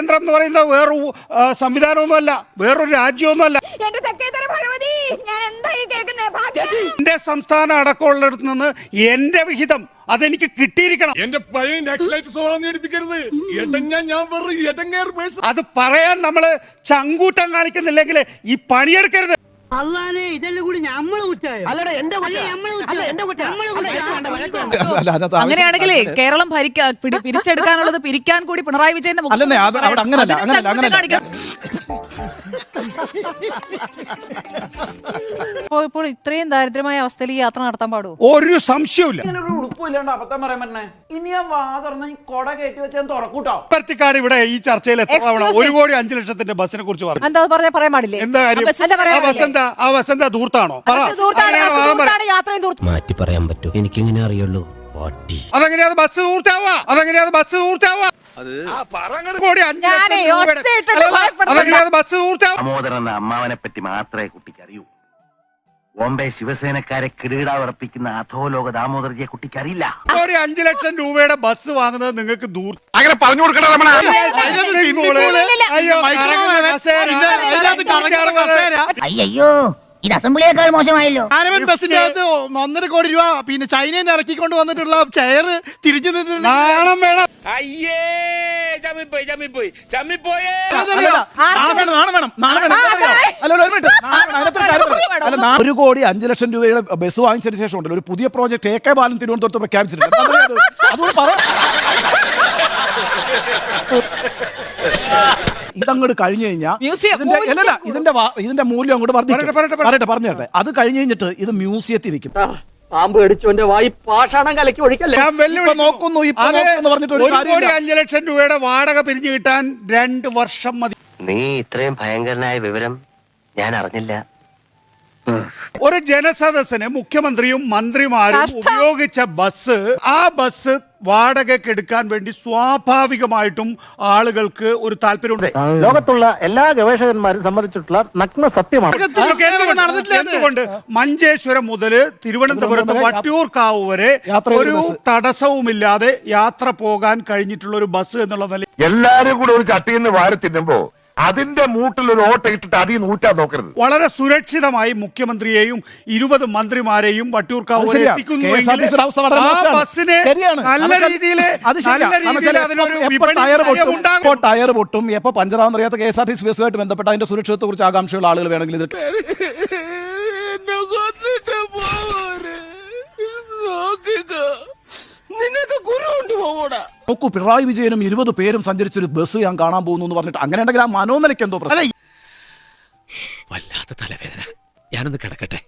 കേന്ദ്രം എന്ന് പറയുന്നത് വേറൊരു സംവിധാനമൊന്നുമല്ല വേറൊരു രാജ്യമൊന്നുമല്ല. എന്റെ സംസ്ഥാന അടക്കമുള്ളിടത്ത് നിന്ന് എന്റെ വിഹിതം അതെനിക്ക് കിട്ടിയിരിക്കണം. എന്റെ പഴയ അത് പറയാൻ നമ്മൾ ചങ്കൂറ്റം കാണിക്കുന്നില്ലെങ്കിൽ ഈ പണിയെടുക്കരുത്. അള്ളാനെ ഇതെല്ലാം കൂടി നമ്മൾ കുറ്റായോ? അങ്ങനെയാണെങ്കിലേ കേരളം ഭരിക്കാ പിടി- പിരിച്ചെടുക്കാനുള്ളത് പിരിക്കാൻ കൂടി പിണറായി വിജയന്റെ മുഖത്ത് ഇപ്പോൾ ഇപ്പോൾ ഇത്രയും ദാരിദ്ര്യമായ അവസ്ഥയിൽ ഈ യാത്ര നടത്താൻ പാടുമോ ഒരു സംശയവുമില്ല. ഇങ്ങനൊരു ഒരു ഉടുപ്പില്ലാണ്ട് അബദ്ധം പറയാൻ പറ്റണേ? ഇനി ഞാൻ വാ ഈ കൊട കയറ്റി വെച്ചാൽ തുറക്കൂട്ടോ? ഇവിടെ ഈ ചർച്ചയിൽ എത്ര തവണ Excuse ഒരു കോടി അഞ്ചു ലക്ഷത്തിന്റെ ബസ്സിനെ കുറിച്ച് പറഞ്ഞു. എന്താ പറഞ്ഞാൽ പറയാൻ പാടില്ലേ? എന്താ കാര്യം? ആ ബസ് എന്താ ആ പറ. ബസ് ദൂർത്താണ്, അങ്ങനെയാണോ? ബസ് അതാ പറ. ദൂർത്താണ്, യാത്രയും ദൂർത്ത് മാറ്റി പറയാൻ പറ്റൂ. എനിക്കിങ്ങനെ അറിയുള്ളൂ. പാട്ടി അതെങ്ങനെയാ ബസ് ദൂർത്താവാ അതെങ്ങനെയാ ബസ് ദൂർത്താവാ ദാമോദരൻ അമ്മാവനെ പറ്റി മാത്രമേ കുട്ടിക്ക് അറിയൂ ബോംബെ ശിവസേനക്കാരെ കിരീടാവർപ്പിക്കുന്ന അധോലോക ദാമോദർജിയെ കുട്ടിക്ക് അറിയില്ല ഒരു അഞ്ചു ലക്ഷം രൂപയുടെ ബസ് വാങ്ങുന്നത് നിങ്ങൾക്ക് ദൂർ അങ്ങനെ പറഞ്ഞു കൊടുക്കണോ അയ്യോ ഇത് അസംബ്ലിയേക്കാൾ മോശമായല്ലോ ആനവൻ ബസിന്റെ അകത്ത് ഒന്നര കോടി രൂപ പിന്നെ ചൈനയിൽ നിന്ന് ഇറക്കിക്കൊണ്ട് വന്നിട്ടുള്ള ചെയർ തിരിച്ചു നിന്നിട്ടുണ്ട് നാണം വേണം അയ്യേ ചമ്മിപ്പോയി ചമ്മിപ്പോയി. ചമ്മിപ്പോയേ. ഒരു കോടി അഞ്ചു ലക്ഷം രൂപയുടെ ബസ് വാങ്ങിച്ചതിന് ശേഷം ഉണ്ടല്ലോ ഒരു പുതിയ പ്രോജക്ട് എ കെ ബാലൻ തിരുവനന്തപുരത്ത് പ്രഖ്യാപിച്ചിട്ടുണ്ട്? പറ. ഇതങ്ങോട്ട് കഴിഞ്ഞു കഴിഞ്ഞാൽ ഇതിന്റെ മൂല്യം ഇതിന്റെ ഇതിന്റെ മൂല്യം അങ്ങോട്ട് വർദ്ധിക്കും. പറയട്ടെ പറഞ്ഞു അത് കഴിഞ്ഞു കഴിഞ്ഞിട്ട് ഇത് മ്യൂസിയത്തിൽ വെക്കും പാമ്പ് കടിച്ചോന്റെ വായി പാഷാണം കലക്കി ഒഴിക്കല്ലേ ഞാൻ. നോക്കുന്നു, ഇപ്പൊ അത് നോക്കുന്നു എന്ന് പറഞ്ഞിട്ട് ഒരു ഒരു കോടി കാര്യമില്ല. അഞ്ചു ലക്ഷം രൂപയുടെ വാടക പിരിഞ്ഞു കിട്ടാൻ രണ്ട് വർഷം മതി നീ ഇത്രയും ഭയങ്കരനായ വിവരം ഞാൻ അറിഞ്ഞില്ല ഒരു ജനസദസ്സിന് മുഖ്യമന്ത്രിയും മന്ത്രിമാരും ഉപയോഗിച്ച ബസ് ആ ബസ് വാടകയ്ക്ക് എടുക്കാൻ വേണ്ടി സ്വാഭാവികമായിട്ടും ആളുകൾക്ക് ഒരു താല്പര്യമുണ്ട്. ലോകത്തുള്ള എല്ലാ ഗവേഷകന്മാരും സംബന്ധിച്ചിട്ടുള്ള നഗ്ന സത്യമാണ്. എന്തുകൊണ്ട്? മഞ്ചേശ്വരം മുതൽ തിരുവനന്തപുരത്ത് തിരുവനന്തപുരം വട്ടിയൂർക്കാവ് വരെ ഒരു. തടസ്സവുമില്ലാതെ യാത്ര പോകാൻ കഴിഞ്ഞിട്ടുള്ള ഒരു ബസ് എന്നുള്ള നില എല്ലാരും കൂടെ ഒരു ചട്ടിയിൽ നിന്ന് വാരി തിന്നുമ്പോ അതിന്റെ മൂട്ടിൽ ഒരു ഓട്ട ഇട്ടിട്ട് അതിൽ നൂറ്റാൻ നോക്കരുത് വളരെ സുരക്ഷിതമായി മുഖ്യമന്ത്രിയെയും ഇരുപത് മന്ത്രിമാരെയും വട്ടിയൂർക്കാവ്. ബസ്സിന്. നല്ല രീതിയിൽ എപ്പോ- ടയർ പൊട്ടും. എപ്പോ ടയർ പൊട്ടും എപ്പോ പഞ്ചറാമെന്ന് അറിയാത്ത K S R T C ബസ്സുമായിട്ട് ബന്ധപ്പെട്ട അതിന്റെ സുരക്ഷിതത്തെ കുറിച്ച് ആകാംക്ഷയുള്ള ആളുകൾ വേണമെങ്കിൽ ഇത് പോകൂടാ നോക്കൂ പിണറായി വിജയനും ഇരുപത് പേരും സഞ്ചരിച്ചൊരു ബസ് ഞാൻ കാണാൻ പോകുന്നു എന്ന് പറഞ്ഞിട്ട് അങ്ങനെ ഉണ്ടെങ്കിൽ ആ മനോനിലയ്ക്ക് എന്തോ പ്രശ്നം? വല്ലാത്ത തലവേദന. ഞാനൊന്ന് കിടക്കട്ടെ.